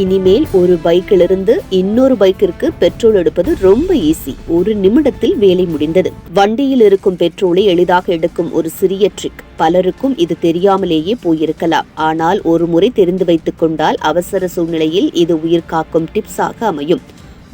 இனிமேல் ஒரு பைக்கிலிருந்து இன்னொரு பைக்கிற்கு பெட்ரோல் எடுப்பது ரொம்ப ஈஸி ஒரு நிமிடத்தில் வேலை முடிந்தது. வண்டியில் இருக்கும் பெட்ரோலை எளிதாக எடுக்கும் ஒரு சிறிய ட்ரிக் பலருக்கும் இது தெரியாமலேயே போயிருக்கலாம். ஆனால் ஒரு முறை தெரிந்து வைத்துக் கொண்டால் அவசர சூழ்நிலையில் இது உயிர் காக்கும் டிப்ஸாக அமையும்.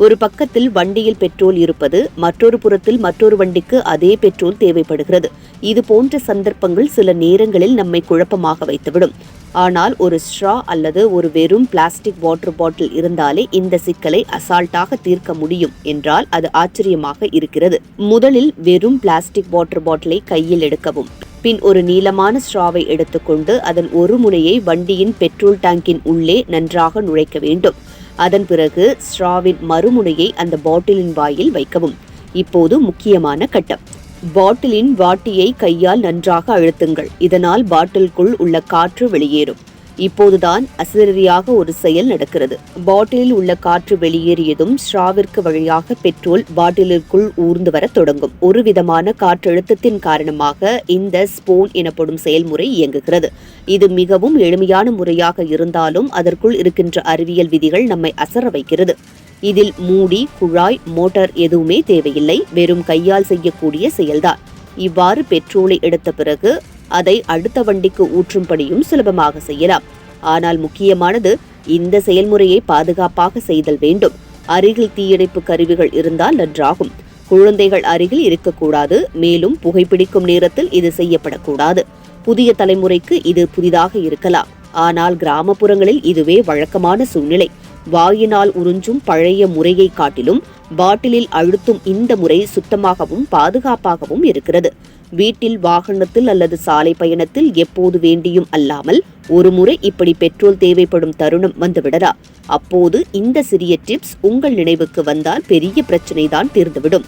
ஒரு பக்கத்தில் வண்டியில் பெட்ரோல் இருப்பது மற்றொரு புறத்தில் மற்றொரு வண்டிக்கு அதே பெட்ரோல் தேவைப்படுகிறது. இது போன்ற சந்தர்ப்பங்கள் சில நேரங்களில் நம்மை குழப்பமாக வைத்துவிடும். ஆனால் ஒரு ஸ்ட்ரா அல்லது ஒரு வெறும் பிளாஸ்டிக் வாட்டர் பாட்டில் இருந்தாலே இந்த சிக்கலை அசால்ட்டாக தீர்க்க முடியும் என்றால் அது ஆச்சரியமாக இருக்கிறது. முதலில் வெறும் பிளாஸ்டிக் வாட்டர் பாட்டிலை கையில் எடுக்கவும். பின் ஒரு நீளமான ஸ்ட்ராவை எடுத்துக்கொண்டு அதன் ஒரு முனையை வண்டியின் பெட்ரோல் டேங்கின் உள்ளே நன்றாக நுழைக்க வேண்டும். அதன் பிறகு ஸ்ட்ராவின் மறுமுனையை அந்த பாட்டிலின் வாயில் வைக்கவும். இப்போது முக்கியமான கட்டம். பாட்டிலின் வாட்டியை கையால் நன்றாக அழுத்துங்கள். இதனால் பாட்டிலுக்குள் உள்ள காற்று வெளியேறும். இப்போதுதான் அசிலரியாக ஒரு செயல் நடக்கிறது. பாட்டிலில் உள்ள காற்று வெளியேறியதும் ஸ்ட்ராவிற்கு வழியாக பெட்ரோல் பாட்டிலிற்குள் ஊர்ந்து வர தொடங்கும். ஒரு விதமான காற்றழுத்தத்தின் காரணமாக இந்த ஸ்போன் எனப்படும் செயல்முறை இயங்குகிறது. இது மிகவும் எளிமையான முறையாக இருந்தாலும் அதற்குள் இருக்கின்ற அறிவியல் விதிகள் நம்மை அசர வைக்கிறது. இதில் மூடி குழாய் மோட்டார் எதுவுமே தேவையில்லை. வெறும் கையால் செய்யக்கூடிய செயல்தான். இவ்வாறு பெட்ரோலை எடுத்த பிறகு அதை அடுத்த வண்டிக்கு ஊற்றும்படியும் சுலபமாக செய்யலாம். ஆனால் முக்கியமானது இந்த செயல்முறையை பாதுகாப்பாக செய்தல் வேண்டும். அருகில் தீயணைப்பு கருவிகள் இருந்தால் நன்றாகும். குழந்தைகள் அருகில் இருக்கக்கூடாது. மேலும் புகைப்பிடிக்கும் நேரத்தில் இது செய்யப்படக்கூடாது. புதிய தலைமுறைக்கு இது புதிதாக இருக்கலாம். ஆனால் கிராமப்புறங்களில் இதுவே வழக்கமான சூழ்நிலை. வாயினால் உறிஞ்சும் பழைய முறையை காட்டிலும் பாட்டிலில் அழுத்தும் இந்த முறை சுத்தமாகவும் பாதுகாப்பாகவும் இருக்கிறது. வீட்டில் வாகனத்தில் அல்லது சாலை பயணத்தில் எப்போது வேண்டியும் அல்லாமல் ஒரு முறை இப்படி பெட்ரோல் தேவைப்படும் தருணம் வந்துவிடதா அப்போது இந்த சிறிய டிப்ஸ் உங்கள் நினைவுக்கு வந்தால் பெரிய பிரச்சனை தான் தீர்ந்துவிடும்.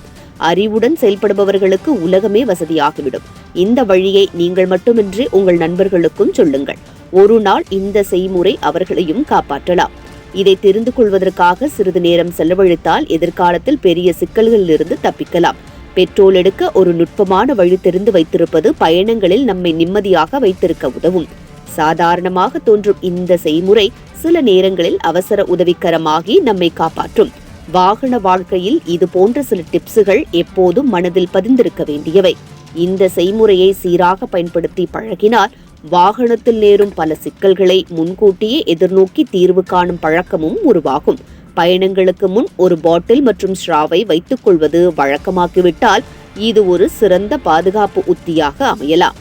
அறிவுடன் செயல்படுபவர்களுக்கு உலகமே வசதியாகிவிடும். இந்த வழியை நீங்கள் மட்டுமின்றி உங்கள் நண்பர்களுக்கும் சொல்லுங்கள். ஒரு நாள் இந்த செய்முறை அவர்களையும் காப்பாற்றலாம். இதை தெரிந்து கொள்வதற்காக சிறிது நேரம் செலவழித்தால் எதிர்காலத்தில் பெரிய சிக்கல்களிலிருந்து தப்பிக்கலாம். பெட்ரோல் எடுக்க ஒரு நுட்பமான வழி தெரிந்து வைத்திருப்பது பயணங்களில் நம்மை நிம்மதியாக வைத்திருக்க உதவும். சாதாரணமாக தோன்றும் இந்த செய்முறை சில நேரங்களில் அவசர உதவிக்கரமாகி நம்மை காப்பாற்றும். வாகன வாழ்க்கையில் இது போன்ற சில டிப்ஸுகள் எப்போதும் மனதில் பதிந்திருக்க வேண்டியவை. இந்த செய்முறையை சீராக பயன்படுத்தி பழகினால் வாகனத்தில் நேரும் பல சிக்கல்களை முன்கூட்டியே எதிர்நோக்கி தீர்வு காணும் பழக்கமும் உருவாகும். பயணங்களுக்கு முன் ஒரு பாட்டில் மற்றும் ஸ்ட்ராவை வைத்துக் கொள்வது வழக்கமாக்கிவிட்டால் இது ஒரு சிறந்த பாதுகாப்பு உத்தியாக அமையலாம்.